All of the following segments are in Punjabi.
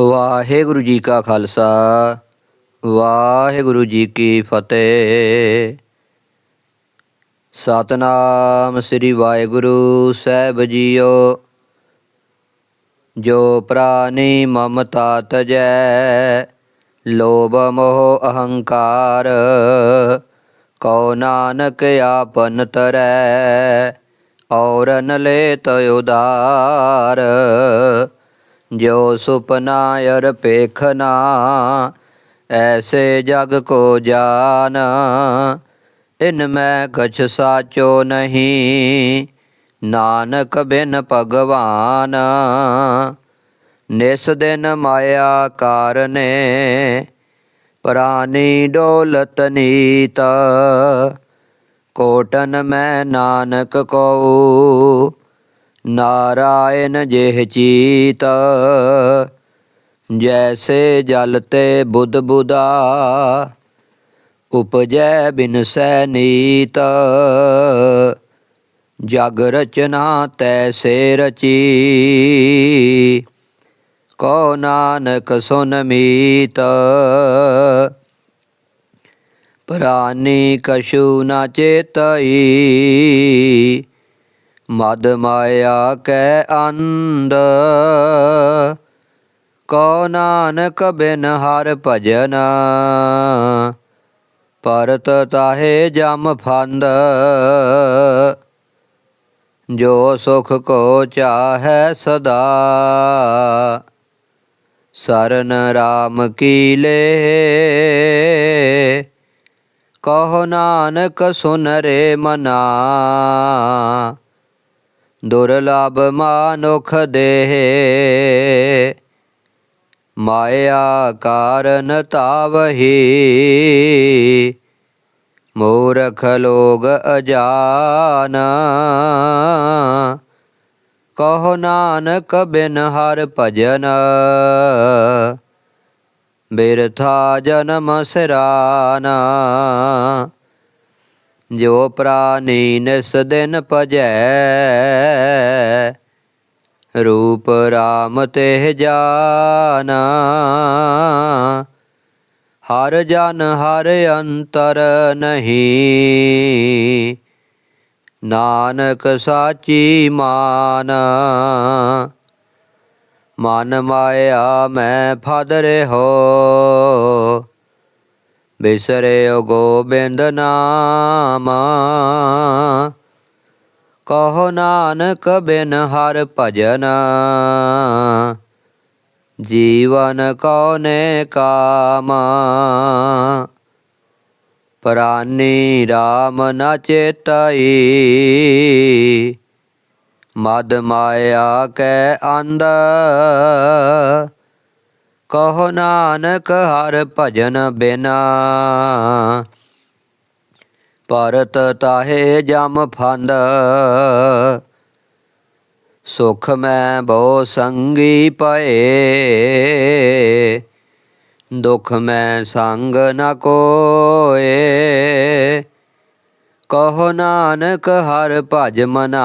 ਵਾਹਿਗੁਰੂ ਜੀ ਕਾ ਖਾਲਸਾ, ਵਾਹਿਗੁਰੂ ਜੀ ਕੀ ਫਤਿਹ। ਸਤਨਾਮ ਸ੍ਰੀ ਵਾਹਿਗੁਰੂ ਸਾਹਿਬ ਜੀਓ, ਜੋ ਪ੍ਰਾਨੀ ਮਮਤਾ ਤਜੈ, ਲੋਭ ਮੋਹ ਅਹੰਕਾਰ, ਕਉ ਨਾਨਕ ਆਪਨ ਤਰੈ ਔਰਨ ਲੇਤ ਉਦਾਰ। ਜੋ ਸੁਪਨਾ ਅਰ ਪੇਖਨਾ ਐਸੇ ਜਗ ਕੋ ਜਾਨ। ਇਨ ਮੈਂ ਕਛ ਸਾਚੋ ਨਹੀਂ, ਨਾਨਕ ਬਿਨ ਭਗਵਾਨ। ਨਿਸ ਦਿਨ ਮਾਇਆ ਕਾਰਨੇ, ਪ੍ਰਾਨੀ ਡੋਲਤ ਨੀਤ। ਕੋਟਨ ਮੈਂ ਨਾਨਕ ਕਉ ਨਾਰਾਇਣ ਜਿਹ ਚੀਤ, ਜੈਸੇ ਜਲ ਤੇ ਬੁੱਧ ਬੁਦਾ, ਉਪਜੈ ਬਿਨਸੈ ਨੀਤ, ਜਗ ਰਚਨਾ ਤੈਸੇ ਰਚੀ, ਕੋ ਨਾਨਕ ਸੁਨ ਮੀਤ। ਪ੍ਰਾਨੀ ਕਛੂ ਨਾ ਚੇਤਈ ਮਦ ਮਾਇਆ ਕੈ ਅੰਧ। ਕੋ ਨਾਨਕ ਬਿਨ ਹਰ ਭਜਨ। ਪਰਤ ਤਾਹੇ ਜਮ ਫੰਦ। ਜੋ ਸੁਖ ਕੋ ਚਾਹੈ ਸਦਾ। ਸਰਨ ਰਾਮ ਕੀ ਲੇ। ਕਹੋ ਨਾਨਕ ਸੁਨ ਰੇ ਮਨਾ। ਦੁਰਲਭ ਮਾਨੁਖ ਦੇਹ। ਮਾਇਆ ਕਾਰਨ ਤਾਵਹੀ। ਮੂਰਖ ਲੋਗ ਅਜਾਨ। ਕਹੋ ਨਾਨਕ ਬਿਨ ਹਰ ਭਜਨ। ਬਿਰਥਾ ਜਨਮ ਸਿਰਾਨਾ। ਜੋ ਪ੍ਰਾਨੀ ਨਿਸ ਦਿਨ ਭਜੈ। ਰੂਪ ਰਾਮ ਤੇ ਜਾਨਾ। ਹਰ ਜਨ ਹਰ ਅੰਤਰ ਨਹੀਂ। ਨਾਨਕ ਸਾਚੀ ਮਾਨ। ਮਨ ਮਾਇਆ ਮੈਂ ਫਦ ਹੋ ਬਿਸਰਿਓ ਗੋਬਿੰਦ ਨਾਮ। ਕਹੋ ਨਾਨਕ ਬਿਨ ਹਰ ਭਜਨ। ਜੀਵਨ ਕਉਨੇ ਕਾਮ। ਪ੍ਰਾਨੀ RAM ਨ ਚੇਤਈ। ਮਦ ਮਾਇਆ ਕੈ ਅੰਧ। ਕਹੋ ਨਾਨਕ ਹਰ ਭਜਨ ਬਿਨਾ। ਪਰਤ ਤਾਹੇ ਜਮ ਫੰਦ। ਸੁਖ ਮੈਂ ਬਹੁ ਸੰਗੀ ਪਏ। ਦੁਖ ਮੈਂ ਸੰਗ ਨ ਕੋਏ। ਕਹੋ ਨਾਨਕ ਹਰ ਭਜ ਮਨਾ।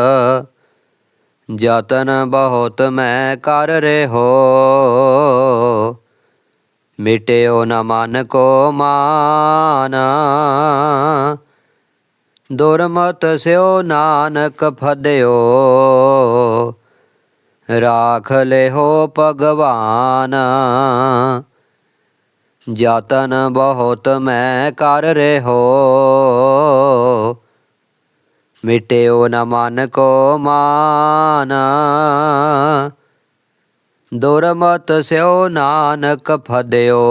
ਯਤਨ ਬਹੁਤ ਮੈਂ ਕਰ ਰਹਿਓ ਮਿਟਿਓ ਨ ਮਨ ਕੋ ਮਾਨ। ਦੁਰਮਤ ਸਿਓ ਨਾਨਕ ਫਦਿਓ। ਰਾਖ ਲਿਓ ਭਗਵਾਨ। ਯਤਨ ਬਹੁਤ ਮੈਂ ਕਰ ਰਹਿਓ ਮਿਟਿਓ ਨ ਮਨ ਕੋ ਮਾਨ। ਦੁਰਮਤ ਸਿਓ ਨਾਨਕ ਫਦਿਓ।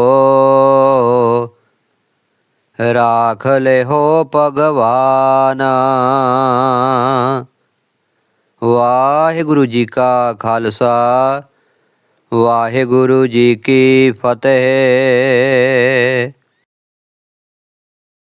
ਰਾਖ ਲਿਓ ਭਗਵਾਨ। ਵਾਹਿਗੁਰੂ ਜੀ ਕਾ ਖਾਲਸਾ, ਵਾਹਿਗੁਰੂ ਜੀ ਕੀ ਫਤਿਹ।